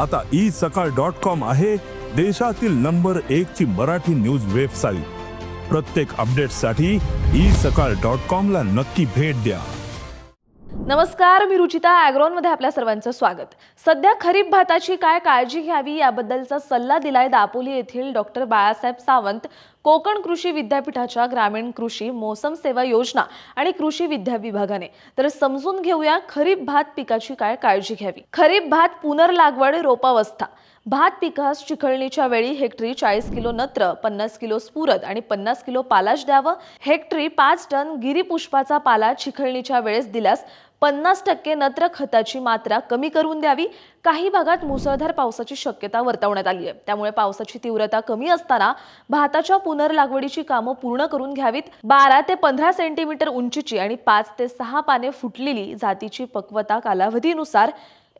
आता ई सकाळ dot com आहे देशातील नंबर एक ची मराठी न्यूज वेबसाईट. प्रत्येक अपडेटसाठी ई सकाळ डॉट कॉम ला नक्की भेट द्या. नमस्कार मी रुचिता ॲग्रोनमध्ये आपल्या सर्वांचं स्वागत. सध्या खरीप भाताची काय काळजी घ्यावी याबद्दलचा सल्ला दिलाय दापोली येथील डॉक्टर बाळासाहेब सावंत कोकण कृषी विद्यापीठाच्या ग्रामीण कृषी मोसम सेवा योजना आणि कृषी विद्या विभागाने. तर समजून घेऊया खरीप भात पिकाची काय काळजी घ्यावी. खरीप भात पुनर्लागवड रोपावस्था. भात पिकास चिखळणीच्या वेळी हेक्टरी चाळीस किलो नत्र पन्नास किलो स्फुरद आणि पन्नास किलो पालाश द्यावं. हेक्टरी पाच टन गिरीपुष्पाचा पाला चिखळणीच्या वेळेस दिल्यास पन्नास टक्के नत्र खताची मात्रा कमी करून द्यावी. काही भागात मुसळधार पावसाची शक्यता वर्तवण्यात आली आहे त्यामुळे पावसाची तीव्रता कमी असताना भाताच्या पुनर्लागवडीची कामं पूर्ण करून घ्यावीत. बारा ते पंधरा सेंटीमीटर उंचीची आणि पाच ते सहा पाने फुटलेली जातीची पक्वता कालावधीनुसार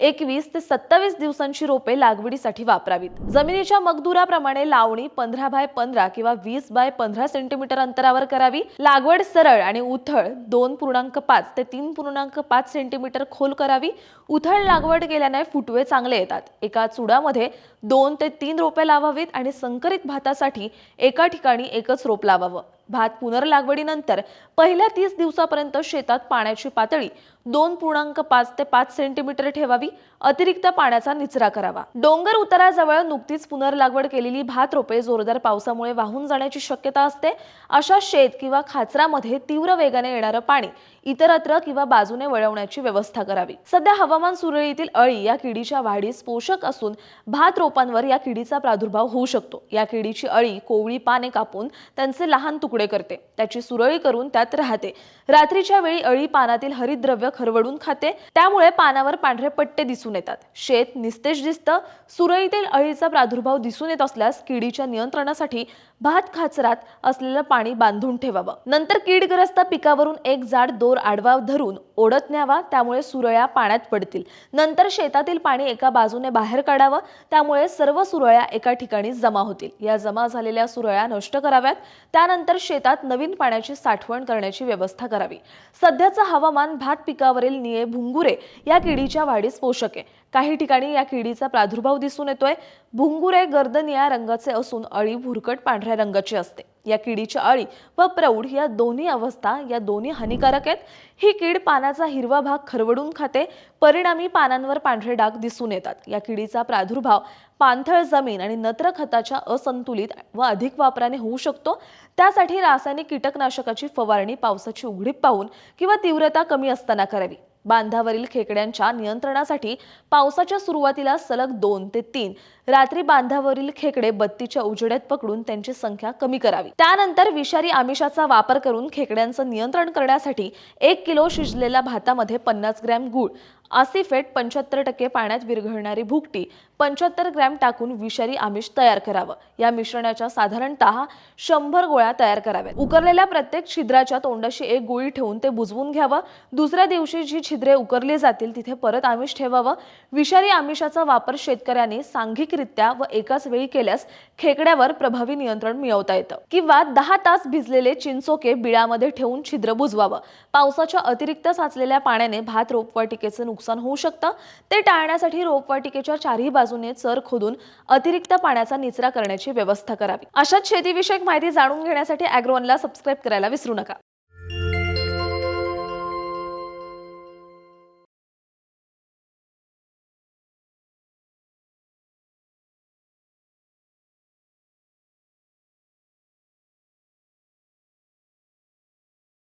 एकवीस ते सत्तावीस दिवसांची रोपे लागवडीसाठी वापरावीत. जमिनीच्या मगदुराप्रमाणे लावणी पंधरा बाय पंधरा किंवा वीस बाय पंधरा सेंटीमीटर अंतरावर करावी. लागवड सरळ आणि उथळ दोन पूर्णांक पाच ते तीन पूर्णांक पाच सेंटीमीटर खोल करावी. उथळ लागवड केल्याने फुटवे चांगले येतात. एका चुडामध्ये दोन ते तीन रोपे लावावीत आणि संकरित भातासाठी एका ठिकाणी एकच रोप लावावं. भात पुनर्लागवडीनंतर पहिल्या तीस दिवसापर्यंत शेतात पाण्याची पातळी दोन पूर्णांक पाच ते पाच सेंटीमीटर ठेवावी अतिरिक्त पाण्याचा निचरा करावा. डोंगर उताराजवळ नुकतीच पुनर्लागवड केलेली भात रोपे जोरदार पावसामुळे वाहून जाण्याची शक्यता असते. अशा शेत किंवा खाचरामध्ये तीव्र वेगाने येणारं पाणी इतरत्र किंवा बाजूने वळवण्याची व्यवस्था करावी. सध्या हवामान सुरळीतील अळी या किडीच्या वाढीस पोषक असून भात रोपांवर या किडीचा प्रादुर्भाव होऊ शकतो. या किडीची अळी कोवळी पाने कापून त्यांचे लहान तुकडे तुकडे करते. त्याची सुरळी करून त्यात राहते. रात्रीच्या वेळी अळी पानातील हरिद्रव्य खरवडून खाते. त्यामुळे पानावर पांढरे पट्टे दिसून येतात. शेत निस्तेज दिसतं. सुरळीतील अळीचा प्रादुर्भाव दिसून येत असल्यास किडीच्या नियंत्रणासाठी भात खाचरात असलेलं पाणी बांधून ठेवावं. नंतर कीडग्रस्त पिकावरून एक जाड दोर आडवा धरून ओढत न्यावा. त्यामुळे सुरळ्या पाण्यात पडतील. नंतर शेतातील पाणी एका बाजूने बाहेर काढावं. त्यामुळे सर्व सुरळ्या एका ठिकाणी जमा होतील. या जमा झालेल्या सुरळ्या नष्ट कराव्यात. त्यानंतर शेतात नवीन पाण्याची साठवण करण्याची व्यवस्था करावी. सध्याचं हवामान भात पिकावरील निये भुंगुरे या किडीच्या वाढीस पोषक आहे. काही ठिकाणी या किडीचा प्रादुर्भाव दिसून येतोय. भुंगुरे गर्द निळ्या रंगाचे असून अळी भुरकट पांढऱ्या रंगाची असते. या किडीच्या अळी व प्रौढ या दोन्ही अवस्था या दोन्ही हानिकारक आहेत. ही कीड पानाचा हिरवा भाग खरवडून खाते. परिणामी पानांवर पांढरे डाग दिसून येतात. या किडीचा प्रादुर्भाव पाणथळ जमीन आणि नत्र खताच्या असंतुलित व अधिक वापराने होऊ शकतो. त्यासाठी रासायनिक कीटकनाशकाची फवारणी पावसाची उघडीप पाहून किंवा तीव्रता कमी असताना करावी. बांधावरील खेकड्यांच्या नियंत्रणासाठी पावसाच्या सुरुवातीला सलग दोन ते तीन. रात्री बांधावरील खेकडे बत्तीच्या उजेड्यात पकडून त्यांची संख्या कमी करावी. त्यानंतर विषारी आमिषाचा वापर करून खेकड्यांचं नियंत्रण करण्यासाठी एक किलो शिजलेल्या भातामध्ये पन्नास ग्रॅम गूळ आसिफेट पंच्याहत्तर टक्के पाण्यात विरघळणारी भुकटी पंच्याहत्तर ग्रॅम टाकून विषारी आमिष तयार करावं. या मिश्रणाच्या साधारणतः शंभर गोळ्या तयार कराव्यात. उकरलेल्या प्रत्येक छिद्राच्या तोंडाशी एक गोळी ठेवून ते बुजवून घ्यावं. दुसऱ्या दिवशी जी छिद्रे उकरली जातील तिथे परत आमिष ठेवावं. विषारी आमिषाचा वापर शेतकऱ्यांनी सांघिकरित्या व एकाच वेळी केल्यास खेकड्यावर प्रभावी नियंत्रण मिळवता येतं. किंवा दहा तास भिजलेले चिंचोके बिळामध्ये ठेवून छिद्र बुजवावं. पावसाच्या अतिरिक्त साचलेल्या पाण्याने भात रोपवाटिकेचं नुकसान होऊ शकतं. ते टाळण्यासाठी रोपवाटिकेच्या चारही बाजूने चर खोदून अतिरिक्त पाण्याचा निचरा करण्याची व्यवस्था करावी. अशाच शेतीविषयक माहिती जाणून घेण्यासाठी अॅग्रोवनला सबस्क्राईब करायला विसरू नका.